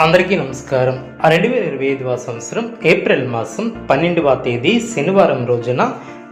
అందరికీ నమస్కారం. రెండు వేల ఇరవై ఐదవ సంవత్సరం ఏప్రిల్ మాసం పన్నెండవ తేదీ శనివారం రోజున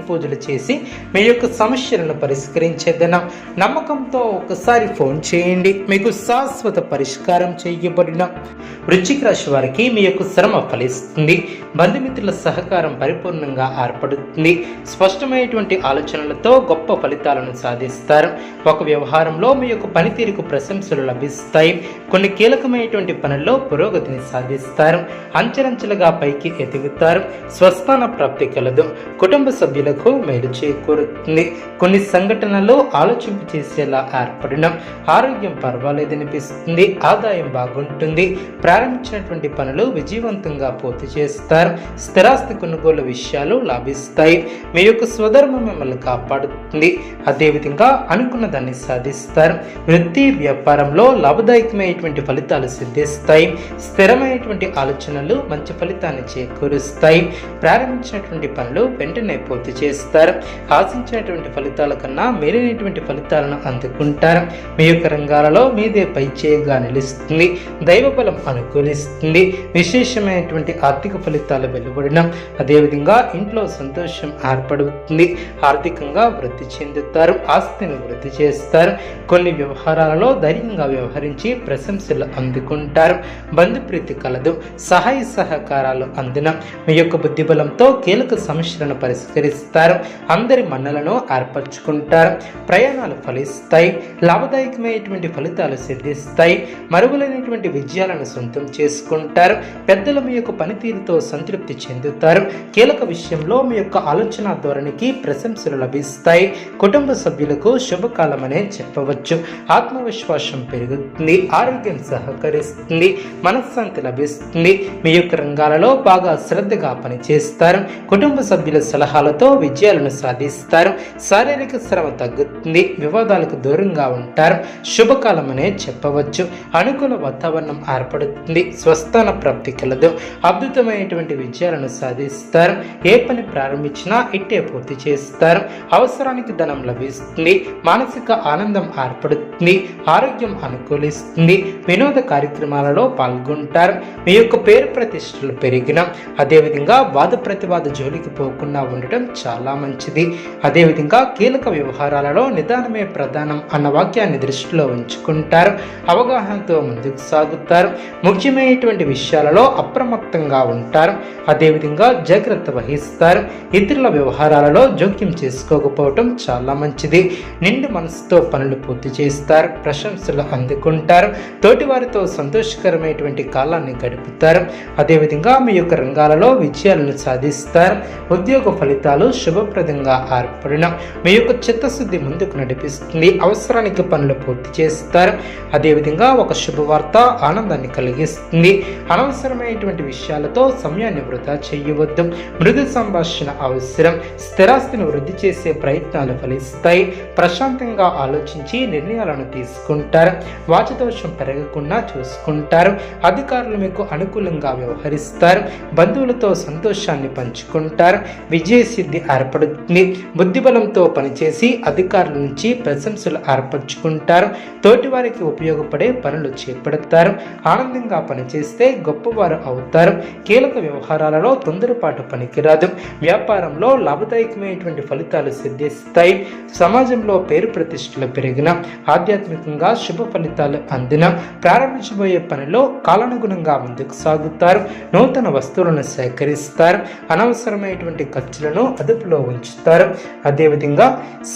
పూజలు చేసి మీ యొక్క సమస్యలను పరిష్కరించేదనం. నమ్మకంతో ఒకసారి ఫోన్ చేయండి. మీకు శాశ్వత పరిష్కారం చేయబడిన వృశ్చిక రాశి వారికి మీ యొక్క శ్రమ ఫలిస్తుంది. బంధుమిత్రుల సహకారం పరిపూర్ణంగా ఏర్పడుతుంది. స్పష్టమైనటువంటి ఆలోచనలతో గొప్ప ఫలితాలను సాధిస్తారు. ఒక వ్యవహారంలో మీ యొక్క పనితీరుకు ప్రశంసలు లభిస్తాయి. కొన్ని కీలకమైనటువంటి పనుల్లో పురోగతిని సాధిస్తారు. అంచెలంచెలుగా పైకి ఎదుగుతారు. స్వస్థాన ప్రాప్తి కలదు. కుటుంబ సభ్యులకు మేలు చేకూరుతుంది. కొన్ని సంఘటనలు ఆలోచింపు చేసేలా ఏర్పడడం ఆరోగ్యం పర్వాలేదనిపిస్తుంది ఆదాయం బాగుంటుంది. ప్రారంభించినటువంటి పనులు విజయవంతంగా పూర్తి చేస్తారు. స్థిరాస్తి కొనుగోలు విషయాలు లాభిస్తాయి. మీ యొక్క స్వధర్మం మిమ్మల్ని కాపాడుతుంది. అదేవిధంగా అనుకున్న దాన్ని సాధిస్తారు. వృత్తి వ్యాపారంలో లాభదాయకమైనటువంటి ఫలితాలు సిద్ధిస్తాయి. స్థిరమైనటువంటి ఆలోచనలు మంచి ఫలితాన్ని చేకూరుస్తాయి. ప్రారంభించినటువంటి పనులు వెంటనే పూర్తి చేస్తారు. ఆశించినటువంటి ఫలితాల కన్నా మేలైనటువంటి ఫలితాలను అందుకుంటారు. మీ యొక్క రంగాలలో మీదే పైచేయగా నిలుస్తుంది. దైవ బలం అనుకూలిస్తుంది. విశేషమైనటువంటి ఆర్థిక ఫలితాలు వెలువడడం అదేవిధంగా ఇంట్లో సంతోషం ఏర్పడుతుంది. ఆర్థికంగా వృద్ధి చెందుతారు ఆస్తిని వృద్ధి చేస్తారు. కొన్ని వ్యవహారాలలో ధైర్యంగా వ్యవహరించి ప్రశంసలు అందుకుంటారు. బంధుప్రీతి కలదు సహాయ సహకారాలు అందిన మీ యొక్క బుద్ధిబలంతో కీలక సమస్యలను పరిష్కరిస్తారు. అందరి మన్నలను ఏర్పరచుకుంటారు ప్రయాణాలు ఫలిస్తాయి. లాభదాయకమైనటువంటి ఫలితాలు సిద్ధిస్తాయి. మరుగులైనటువంటి విజయాలను సొంతం చేసుకుంటారు. పెద్దలు మీ యొక్క పనితీరుతో సంతృప్తి చెందుతారు. కీలక విషయంలో మీ యొక్క ఆలోచన ధోరణికి ప్రశంసలు లభిస్తాయి. కుటుంబ సభ్యులకు శుభకాలం అనే చెప్పవచ్చు. ఆత్మవిశ్వాసం పెరుగుతుంది. ఆరోగ్యం సహకరిస్తుంది. మనశ్శాంతి లభిస్తుంది. మీ యొక్క రంగాలలో బాగా శ్రద్ధగా పనిచేస్తారు. కుటుంబ సభ్యుల సలహాలతో విజయాలను సాధిస్తారు. శారీరక శ్రమ తగ్గుతుంది. వివాదాలకు దూరంగా ఉంటారు. శుభకాలమనే చెప్పవచ్చు. అనుకూల వాతావరణం ఏర్పడుతుంది. స్వస్థాన ప్రాప్తి కలదు. అద్భుతమైనటువంటి విజయాలను సాధిస్తారు. ఏ పని ప్రారంభించినా ఇట్టే పూర్తి చేస్తారు. అవసరానికి ధనం లభిస్తుంది. మానసిక ఆనందం ఏర్పడుతుంది. ఆరోగ్యం అనుకూలిస్తుంది. వినోద కార్యక్రమాలలో పాల్గొంటారు. మీ యొక్క పేరు ప్రతిష్టలు పెరిగిన అదేవిధంగా వాద ప్రతివాద జోలికి పోకుండా ఉండటం చాలా మంచిది. అదేవిధంగా కీలక వ్యవహారాలలో నిదానమే ప్రధానం అన్న వాక్యాన్ని దృష్టిలో ఉంచుకుంటారు. అవగాహనతో ముందుకు సాగుతారు. ముఖ్యమైనటువంటి విషయాలలో అప్రమత్తంగా ఉంటారు. అదేవిధంగా జాగ్రత్త వహిస్తారు. ఇతరుల వ్యవహారాలలో జోక్యం చేసుకోకపోవటం చాలా మంచిది. నిండు మనసుతో పనులు పూర్తి చేస్తారు. ప్రశంసలు అందుకుంటారు. తోటివారితో సంతోషకరమైనటువంటి కాలాన్ని గడుపుతారు. అదేవిధంగా మీ యొక్క రంగాలలో విజయాలను సాధిస్తారు. ఉద్యోగ ఫలితాలు శుభప్రదంగా ఏర్పడిన మీ యొక్క చిత్తశుద్ధి ముందుకు నడిపిస్తుంది. అవసరానికి పనులు పూర్తి చేస్తారు. అదేవిధంగా ఒక శుభవార్త ఆనందాన్ని కలిగిస్తుంది. అనవసరమైనటువంటి విషయాలతో సమయాన్ని వృధా చేయవద్దు. మృదు సంభాషణ అవసరం. స్థిరాస్తిని వృద్ధి చేసే ప్రయత్నాలు ఫలిస్తాయి. ప్రశాంతంగా ఆలోచించి నిర్ణయాలను తీసుకుంటారు. వాచదోషం పెరగకుండా చూసుకుంటారు. అధికారులు మీకు అనుకూలంగా వ్యవహరిస్తారు. బంధువులతో సంతోషాన్ని పంచుకుంటారు. విజయ సిద్ధి ఏర్పడుతుంది. బుద్ధిబలంతో పనిచేసి అధికారుల నుంచి ప్రశంసలు ఏర్పరచుకుంటారు. తోటివారికి ఉపయోగపడే పనులు చేపడతారు. ఆనందంగా పనిచేస్తే గొప్పవారు అవుతారు. కీలక వ్యవహారాలలో తొందరపాటు పనికిరాదు. వ్యాపారంలో లాభదాయకమైనటువంటి ఫలితాలు సిద్ధిస్తాయి. సమాజంలో పేరు ప్రతిష్టలు పెరిగిన ఆధ్యాత్మికంగా శుభ ఫలితాలు అందిన ప్రారంభించబోయే పనిలో కాలానుగుణంగా ముందుకు సాగుతారు. నూతన వస్తువులను సేకరిస్తారు. అనవసరమైనటువంటి ఖర్చులను అదుపులో ఉంచుతారు. అదేవిధంగా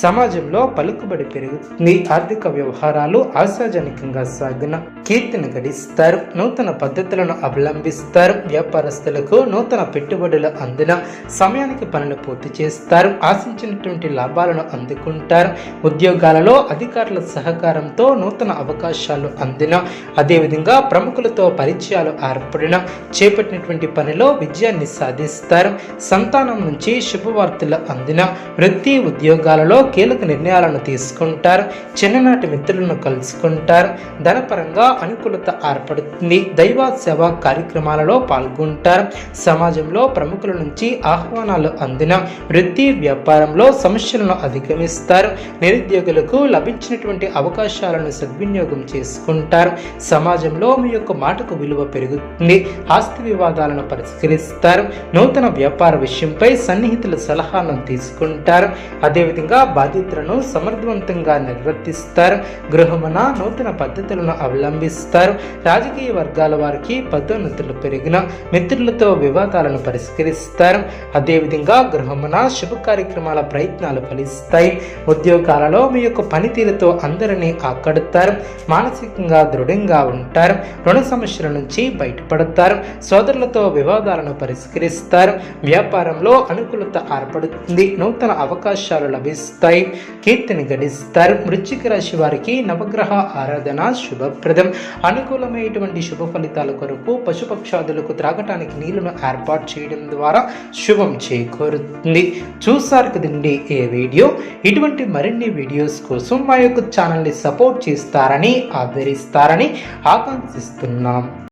సమాజంలో పలుకుబడి పెరుగుతుంది. ఆర్థిక వ్యవహారాలు ఆశాజనకంగా సాగిన కీర్తిని గడిస్తారు. నూతన పద్ధతులను అవలంబిస్తారు. వ్యాపారస్తులకు నూతన పెట్టుబడులు అందిన సమయానికి పనులు పూర్తి చేస్తారు. ఆశించినటువంటి లాభాలను అందుకుంటారు. ఉద్యోగాలలో అధికారుల సహకారంతో నూతన అవకాశాలు అందిన అదేవిధంగా ప్రముఖులతో పరిచయాలు ఏర్పడిన చేపట్టినటువంటి పనిలో విజయాన్ని సాధిస్తారు. సంతానం నుంచి వార్తలు అందిన వృత్తి ఉద్యోగాలలో కీలక నిర్ణయాలను తీసుకుంటారు. చిన్ననాటి మిత్రులను కలుసుకుంటారు. ధనపరంగా అనుకూలత ఏర్పడుతుంది. దైవ సేవ కార్యక్రమాలలో పాల్గొంటారు. సమాజంలో ప్రముఖుల నుంచి ఆహ్వానాలు అందిన వృత్తి వ్యాపారంలో సమస్యలను అధిగమిస్తారు. నిరుద్యోగులకు లభించినటువంటి అవకాశాలను సద్వినియోగం చేసుకుంటారు. సమాజంలో మీ యొక్క మాటకు విలువ పెరుగుతుంది. ఆస్తి వివాదాలను పరిష్కరిస్తారు. నూతన వ్యాపార విషయంపై సన్నిహితుల సలహాను తీసుకుంటారు. అదేవిధంగా బాధ్యతలను సమర్థవంతంగా నిర్వర్తిస్తారు. గృహమున నూతన పద్ధతులను అవలంబిస్తారు. రాజకీయ వర్గాల వారికి పదోన్నతులు పెరిగిన మిత్రులతో వివాదాలను పరిష్కరిస్తారు. అదేవిధంగా గృహమున శుభ కార్యక్రమాల ప్రయత్నాలు ఫలిస్తాయి. ఉద్యోగాలలో మీ యొక్క పనితీరుతో అందరినీ ఆకడతారు. మానసికంగా దృఢంగా ఉంటారు. రుణ సమస్యల నుంచి బయటపడతారు. సోదరులతో వివాదాలను పరిష్కరిస్తారు. వ్యాపారంలో అనుకూలత ఏర్పడుతుంది. నూతన అవకాశాలు లభిస్తాయి. కీర్తిని గడిస్తారు వృశ్చిక రాశి వారికి నవగ్రహ ఆరాధన శుభప్రదం. అనుకూలమైనటువంటి శుభ ఫలితాల కొరకు పశుపక్షాదులకు త్రాగటానికి నీళ్ళను ఏర్పాటు చేయడం ద్వారా శుభం చేకూరుతుంది. చూసారు కదండి ఏ వీడియో? ఇటువంటి మరిన్ని వీడియోస్ కోసం మా యొక్క ఛానల్ని సపోర్ట్ చేస్తారని ఆదరిస్తారని ఆకాంక్షిస్తున్నాం.